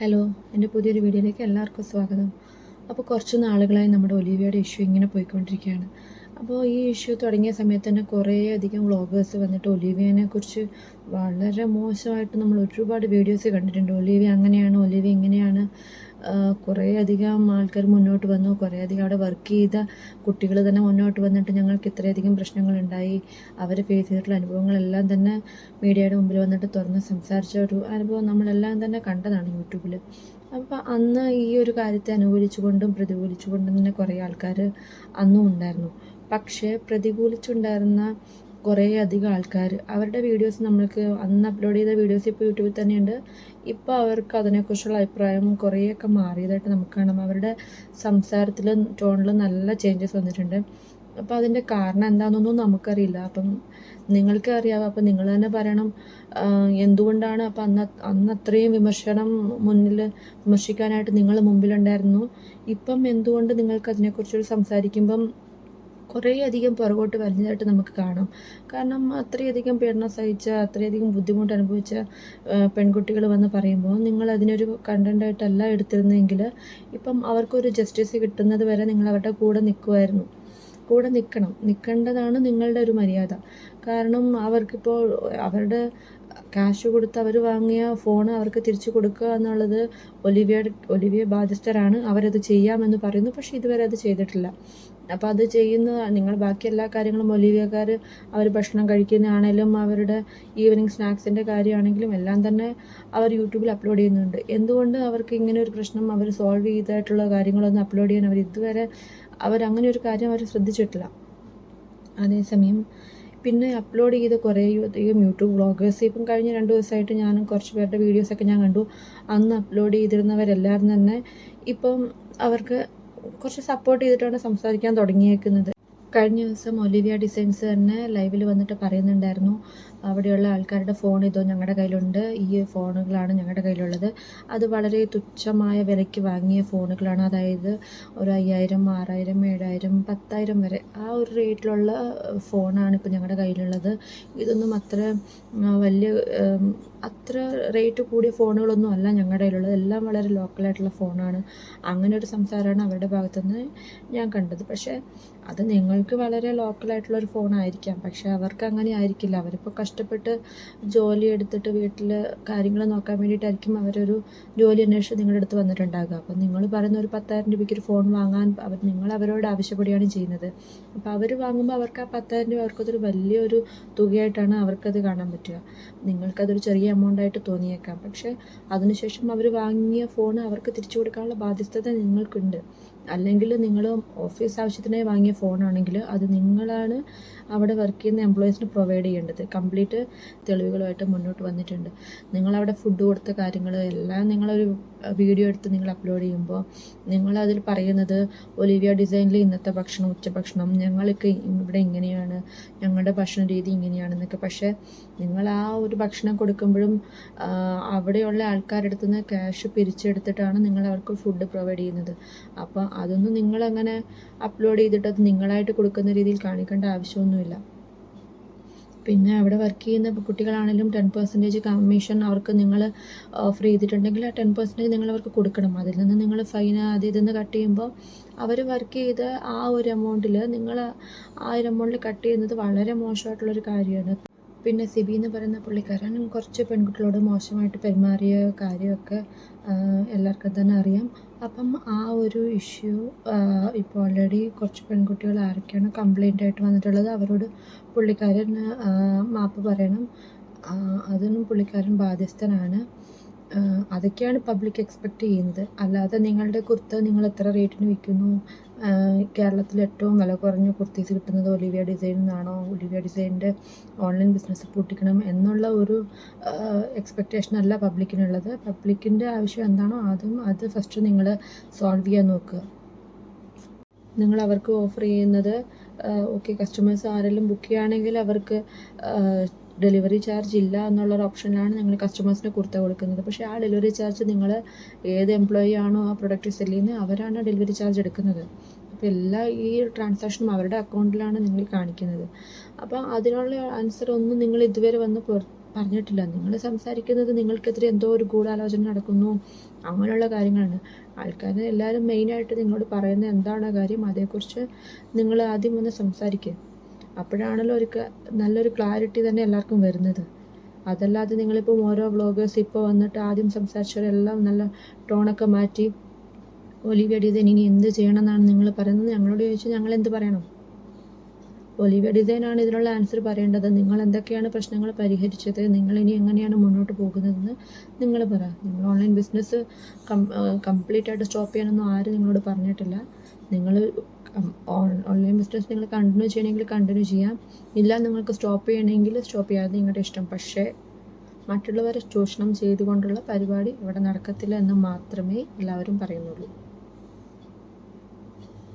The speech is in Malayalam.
ഹലോ എന്റെ പുതിയൊരു വീഡിയോയിലേക്ക് എല്ലാവർക്കും സ്വാഗതം. അപ്പോൾ കുറച്ച് നാളുകളായി നമ്മുടെ ഒലിവിയയുടെ ഇഷ്യൂ ഇങ്ങനെ പോയിക്കൊണ്ടിരിക്കുകയാണ്. അപ്പോൾ ഈ ഇഷ്യൂ തുടങ്ങിയ സമയത്ത് തന്നെ കുറേയധികം വ്ളോഗേഴ്സ് വന്നിട്ട് ഒലിവിയനെ കുറിച്ച് വളരെ മോശമായിട്ട് നമ്മൾ ഒരുപാട് വീഡിയോസ് കണ്ടിട്ടുണ്ട്. ഒലിവിയ അങ്ങനെയാണ് ഒലിവിയ ഇങ്ങനെയാണ്. കുറേ അധികം ആൾക്കാർ മുന്നോട്ട് വന്നു. കുറേ അധികം അവിടെ വർക്ക് ചെയ്ത കുട്ടികൾ തന്നെ മുന്നോട്ട് വന്നിട്ട് ഞങ്ങൾക്ക് ഇത്രയധികം പ്രശ്നങ്ങളുണ്ടായി. അവർ ഫേസ് ചെയ്തിട്ടുള്ള അനുഭവങ്ങളെല്ലാം തന്നെ മീഡിയയുടെ മുമ്പിൽ വന്നിട്ട് തുറന്ന് സംസാരിച്ച ഒരു അനുഭവം നമ്മളെല്ലാം തന്നെ കണ്ടതാണ് യൂട്യൂബിൽ. അപ്പോൾ അന്ന് ഈ ഒരു കാര്യത്തെ അനുകൂലിച്ചുകൊണ്ടും പ്രതികൂലിച്ചുകൊണ്ടും തന്നെ കുറേ ആൾക്കാർ അന്നും ഉണ്ടായിരുന്നു. പക്ഷേ പ്രതികൂലിച്ചുണ്ടായിരുന്ന കുറേ അധികം ആൾക്കാർ. അവരുടെ വീഡിയോസ് നമ്മൾക്ക് അന്ന് അപ്ലോഡ് ചെയ്ത വീഡിയോസ് ഇപ്പോൾ യൂട്യൂബിൽ തന്നെയുണ്ട്. ഇപ്പോൾ അവർക്ക് അതിനെക്കുറിച്ചുള്ള അഭിപ്രായം കുറേയൊക്കെ മാറിയതായിട്ട് നമുക്ക് കാണാം. അവരുടെ സംസാരത്തിലും ടോണിലും നല്ല ചേഞ്ചസ് വന്നിട്ടുണ്ട്. അപ്പോൾ അതിന്റെ കാരണം എന്താണെന്നൊന്നും നമുക്കറിയില്ല. അപ്പം നിങ്ങൾക്ക് അറിയാവോ അപ്പം നിങ്ങൾ തന്നെ പറയണം. എന്തുകൊണ്ടാണ് അപ്പം അന്ന് അന്ന് അത്രയും വിമർശനം മുന്നിൽ വിമർശിക്കാനായിട്ട് നിങ്ങൾ മുമ്പിലുണ്ടായിരുന്നു? ഇപ്പം എന്തുകൊണ്ട് നിങ്ങൾക്ക് അതിനെക്കുറിച്ച് സംസാരിക്കുമ്പം കുറേയധികം പുറകോട്ട് വലിഞ്ഞതായിട്ട് നമുക്ക് കാണാം. കാരണം അത്രയധികം പീഡനം സഹിച്ച അത്രയധികം ബുദ്ധിമുട്ട് അനുഭവിച്ച പെൺകുട്ടികൾ വന്ന് പറയുമ്പോൾ നിങ്ങൾ അതിനൊരു കണ്ടന്റായിട്ടല്ല എടുത്തിരുന്നെങ്കിൽ ഇപ്പം അവർക്കൊരു ജസ്റ്റിസ് കിട്ടുന്നത് വരെ നിങ്ങൾ അവരുടെ കൂടെ നിൽക്കുമായിരുന്നു. കൂടെ നിൽക്കണം. നിൽക്കേണ്ടതാണ് നിങ്ങളുടെ ഒരു മര്യാദ. കാരണം അവർക്കിപ്പോൾ അവരുടെ കാശ് കൊടുത്ത് അവർ വാങ്ങിയ ഫോൺ അവർക്ക് തിരിച്ചു കൊടുക്കുക എന്നുള്ളത് ഒലിവിയ ഒലിവിയ ബാധ്യസ്ഥരാണ്. അവരത് ചെയ്യാമെന്ന് പറയുന്നു. പക്ഷേ ഇതുവരെ അത് ചെയ്തിട്ടില്ല. അപ്പോൾ അത് ചെയ്യുന്ന നിങ്ങൾ ബാക്കി എല്ലാ കാര്യങ്ങളും ഒലിവിയക്കാർ അവർ ഭക്ഷണം കഴിക്കുന്നതാണേലും അവരുടെ ഈവനിങ് സ്നാക്സിന്റെ കാര്യമാണെങ്കിലും എല്ലാം തന്നെ അവർ യൂട്യൂബിൽ അപ്ലോഡ് ചെയ്യുന്നുണ്ട്. എന്തുകൊണ്ട് അവർക്ക് ഇങ്ങനെ ഒരു പ്രശ്നം അവർ സോൾവ് ചെയ്തായിട്ടുള്ള കാര്യങ്ങളൊന്നും അപ്ലോഡ് ചെയ്യാൻ അവർ ഇതുവരെ അവരങ്ങനെ ഒരു കാര്യം അവർ ശ്രദ്ധിച്ചിട്ടില്ല. അതേസമയം പിന്നെ അപ്ലോഡ് ചെയ്ത കുറേ അധികം യൂട്യൂബ് വ്ളോഗേഴ്സ് ഇപ്പം കഴിഞ്ഞ രണ്ട് ദിവസമായിട്ട് ഞാൻ കുറച്ച് പേരുടെ വീഡിയോസൊക്കെ ഞാൻ കണ്ടു. അന്ന് അപ്ലോഡ് ചെയ്തിരുന്നവരെല്ലാവരും തന്നെ ഇപ്പം അവർക്ക് കുറച്ച് സപ്പോർട്ട് ചെയ്തിട്ടാണ് സംസാരിക്കാൻ തുടങ്ങിയേക്കുന്നത്. കഴിഞ്ഞ ദിവസം ഒലിവിയ ഡിസൈൻസ് തന്നെ ലൈവിൽ വന്നിട്ട് പറയുന്നുണ്ടായിരുന്നു. അവിടെയുള്ള ആൾക്കാരുടെ ഫോൺ ഇതോ ഞങ്ങളുടെ കയ്യിലുണ്ട്. ഈ ഫോണുകളാണ് ഞങ്ങളുടെ കയ്യിലുള്ളത്. അത് വളരെ തുച്ഛമായ വിലയ്ക്ക് വാങ്ങിയ ഫോണുകളാണ് അതായത് ഒരു അയ്യായിരം ആറായിരം ഏഴായിരം പത്തായിരം വരെ ആ ഒരു റേറ്റിലുള്ള ഫോണാണ് ഇപ്പോൾ ഞങ്ങളുടെ കയ്യിലുള്ളത്. ഇതൊന്നും അത്ര വലിയ അത്ര റേറ്റ് കൂടിയ ഫോണുകളൊന്നും അല്ല ഞങ്ങളുടെ കയ്യിലുള്ളത്. എല്ലാം വളരെ ലോക്കലായിട്ടുള്ള ഫോണാണ് അങ്ങനെ ഒരു സംസാരമാണ് അവരുടെ ഭാഗത്തുനിന്ന് ഞാൻ കണ്ടത്. പക്ഷേ അത് നിങ്ങൾക്ക് വളരെ ലോക്കലായിട്ടുള്ള ഒരു ഫോണായിരിക്കാം പക്ഷേ അവർക്ക് അങ്ങനെ ആയിരിക്കില്ല. അവരിപ്പോൾ കഷ്ടപ്പെട്ട് ജോലി എടുത്തിട്ട് വീട്ടിൽ കാര്യങ്ങൾ നോക്കാൻ വേണ്ടിയിട്ടായിരിക്കും അവരൊരു ജോലി അന്വേഷിച്ച് നിങ്ങളുടെ അടുത്ത് വന്നിട്ടുണ്ടാകുക അപ്പം നിങ്ങൾ പറയുന്ന ഒരു പത്തായിരം രൂപയ്ക്ക് ഒരു ഫോൺ വാങ്ങാൻ അവർ നിങ്ങൾ അവരോട് ആവശ്യപ്പെടുകയാണ് ചെയ്യുന്നത്. അപ്പോൾ അവർ വാങ്ങുമ്പോൾ അവർക്ക് ആ പത്തായിരം രൂപ അവർക്കതൊരു വലിയൊരു തുകയായിട്ടാണ് അവർക്കത് കാണാൻ പറ്റുക. നിങ്ങൾക്കതൊരു ചെറിയ എമൗണ്ട് ആയിട്ട് തോന്നിയേക്കാം. പക്ഷേ അതിനുശേഷം അവർ വാങ്ങിയ ഫോൺ അവർക്ക് തിരിച്ചു കൊടുക്കാനുള്ള ബാധ്യസ്ഥത നിങ്ങൾക്കുണ്ട്. അല്ലെങ്കിൽ നിങ്ങൾ ഓഫീസ് ആവശ്യത്തിനായി വാങ്ങിയ ഫോണാണെങ്കിൽ അത് നിങ്ങളാണ് അവിടെ വർക്ക് ചെയ്യുന്ന എംപ്ലോയീസിന് പ്രൊവൈഡ് ചെയ്യേണ്ടത്. കംപ്ലീറ്റ് തെളിവുകളുമായിട്ട് മുന്നോട്ട് വന്നിട്ടുണ്ട്. നിങ്ങളവിടെ ഫുഡ് കൊടുത്ത കാര്യങ്ങൾ എല്ലാം നിങ്ങളൊരു വീഡിയോ എടുത്ത് നിങ്ങൾ അപ്ലോഡ് ചെയ്യുമ്പോൾ നിങ്ങൾ അതിൽ പറയുന്നത് ഒലിവിയ ഡിസൈനിൽ ഇന്നത്തെ ഭക്ഷണം ഉച്ചഭക്ഷണം ഞങ്ങൾക്ക് ഇവിടെ ഇങ്ങനെയാണ് ഞങ്ങളുടെ ഭക്ഷണ രീതി ഇങ്ങനെയാണെന്നൊക്കെ. പക്ഷേ നിങ്ങൾ ആ ഒരു ഭക്ഷണം കൊടുക്കുമ്പോഴും അവിടെയുള്ള ആൾക്കാരുടെ അടുത്ത് നിന്ന് ക്യാഷ് പിരിച്ചെടുത്തിട്ടാണ് നിങ്ങൾ അവർക്ക് ഫുഡ് പ്രൊവൈഡ് ചെയ്യുന്നത്. അപ്പോൾ അതൊന്നും നിങ്ങളങ്ങനെ അപ്ലോഡ് ചെയ്തിട്ട് അത് നിങ്ങളായിട്ട് കൊടുക്കുന്ന രീതിയിൽ കാണിക്കേണ്ട ആവശ്യമൊന്നുമില്ല. പിന്നെ അവിടെ വർക്ക് ചെയ്യുന്ന കുട്ടികളാണെങ്കിലും ടെൻ പെർസെന്റേജ് കമ്മീഷൻ അവർക്ക് നിങ്ങൾ ഓഫർ ചെയ്തിട്ടുണ്ടെങ്കിൽ ആ ടെൻ പെർസെന്റേജ് നിങ്ങൾ അവർക്ക് കൊടുക്കണം. അതിൽ നിന്ന് നിങ്ങൾ ഫൈൻ അത് ഇതെന്ന് കട്ട് ചെയ്യുമ്പോൾ അവർ വർക്ക് ചെയ്ത ആ ഒരു എമൗണ്ടിൽ നിങ്ങൾ ആ ഒരു എമൗണ്ടിൽ കട്ട് ചെയ്യുന്നത് വളരെ മോശമായിട്ടുള്ളൊരു കാര്യമാണ്. പിന്നെ സിബി എന്ന് പറയുന്ന പുള്ളിക്കാരൻ കുറച്ച് പെൺകുട്ടികളോട് മോശമായിട്ട് പെരുമാറിയ കാര്യമൊക്കെ എല്ലാവർക്കും തന്നെ അറിയാം. അപ്പം ആ ഒരു ഇഷ്യൂ ഇപ്പോൾ ഓൾറെഡി കുറച്ച് പെൺകുട്ടികൾ ആരൊക്കെയാണ് കംപ്ലൈന്റ് ആയിട്ട് വന്നിട്ടുള്ളത് അവരോട് പുള്ളിക്കാരൻ മാപ്പ് പറയണം. അതിനും പുള്ളിക്കാരൻ ബാധ്യസ്ഥനാണ്. അതൊക്കെയാണ് പബ്ലിക് എക്സ്പെക്റ്റ് ചെയ്യുന്നത്. അല്ലാതെ നിങ്ങളുടെ കുർത്ത നിങ്ങൾ എത്ര റേറ്റിന് വിൽക്കുന്നു? കേരളത്തിൽ ഏറ്റവും വില കുറഞ്ഞ കുർത്തീസ് കിട്ടുന്നത് ഒലിവിയ ഡിസൈൻ നിന്നാണോ ഒലിവിയ ഡിസൈനിന്റെ ഓൺലൈൻ ബിസിനസ് പൂട്ടിക്കണം എന്നുള്ള ഒരു എക്സ്പെക്റ്റേഷൻ അല്ല പബ്ലിക്കിനുള്ളത് പബ്ലിക്കിന്റെ ആവശ്യം എന്താണോ അതും അത് ഫസ്റ്റ് നിങ്ങൾ സോൾവ് ചെയ്യാൻ നോക്കുക. നിങ്ങൾ അവർക്ക് ഓഫർ ചെയ്യുന്നത് ഓക്കെ കസ്റ്റമേഴ്സ് ആരെങ്കിലും ബുക്ക് ചെയ്യുകയാണെങ്കിൽ അവർക്ക് ഡെലിവറി ചാർജ് ഇല്ല എന്നുള്ളൊരു ഓപ്ഷനിലാണ് ഞങ്ങൾ കസ്റ്റമേഴ്സിന് കുർത്ത കൊടുക്കുന്നത്. പക്ഷേ ആ ഡെലിവറി ചാർജ് നിങ്ങൾ ഏത് എംപ്ലോയി ആണോ ആ പ്രൊഡക്റ്റ് സെല്ല് ചെയ്യുന്നത് അവരാണ് ഡെലിവറി ചാർജ് എടുക്കുന്നത്. അപ്പോൾ എല്ലാ ഈ ട്രാൻസാക്ഷനും അവരുടെ അക്കൗണ്ടിലാണ് നിങ്ങൾ കാണിക്കുന്നത്. അപ്പോൾ അതിനുള്ള ആൻസർ ഒന്നും നിങ്ങൾ ഇതുവരെ വന്ന് പറഞ്ഞിട്ടില്ല. നിങ്ങൾ സംസാരിക്കുന്നത് നിങ്ങൾക്കെതിരെ എന്തോ ഒരു ഗൂഢാലോചന നടക്കുന്നു അങ്ങനെയുള്ള കാര്യങ്ങളാണ്. ആൾക്കാർ എല്ലാവരും മെയിനായിട്ട് നിങ്ങളോട് പറയുന്ന എന്താണ് കാര്യം അതേക്കുറിച്ച് നിങ്ങൾ ആദ്യം ഒന്ന് സംസാരിക്കുക അപ്പോഴാണല്ലോ ഒരു നല്ലൊരു ക്ലാരിറ്റി തന്നെ എല്ലാവർക്കും വരുന്നത്. അതല്ലാതെ നിങ്ങളിപ്പം ഓരോ വ്ളോഗേഴ്സ് ഇപ്പോൾ വന്നിട്ട് ആദ്യം സംസാരിച്ചവരെല്ലാം നല്ല ടോണൊക്കെ മാറ്റി ഒലിവിയ ഡിസൈൻ ഇനി എന്ത് ചെയ്യണം എന്നാണ് നിങ്ങൾ പറയുന്നത്? ഞങ്ങളോട് ചോദിച്ചാൽ ഞങ്ങൾ എന്ത് പറയണം? ഒലിവിയ ഡിസൈനാണ് ഇതിനുള്ള ആൻസർ പറയേണ്ടത്. നിങ്ങൾ എന്തൊക്കെയാണ് പ്രശ്നങ്ങൾ പരിഹരിച്ചത്? നിങ്ങൾ ഇനി എങ്ങനെയാണ് മുന്നോട്ട് പോകുന്നതെന്ന് നിങ്ങൾ പറ. നിങ്ങൾ ഓൺലൈൻ ബിസിനസ് കം കംപ്ലീറ്റ് ആയിട്ട് സ്റ്റോപ്പ് ചെയ്യാനൊന്നും ആരും നിങ്ങളോട് പറഞ്ഞിട്ടില്ല. നിങ്ങൾ ഓൺലൈൻ ബിസിനസ് നിങ്ങൾ കണ്ടിന്യൂ ചെയ്യണമെങ്കിൽ കണ്ടിന്യൂ ചെയ്യാം. ഇല്ല നിങ്ങൾക്ക് സ്റ്റോപ്പ് ചെയ്യണമെങ്കിൽ സ്റ്റോപ്പ് ചെയ്യാതെ നിങ്ങളുടെ ഇഷ്ടം. പക്ഷേ മറ്റുള്ളവരെ ചൂഷണം ചെയ്തുകൊണ്ടുള്ള പരിപാടി ഇവിടെ നടക്കത്തില്ല എന്ന് മാത്രമേ എല്ലാവരും പറയുന്നുള്ളൂ.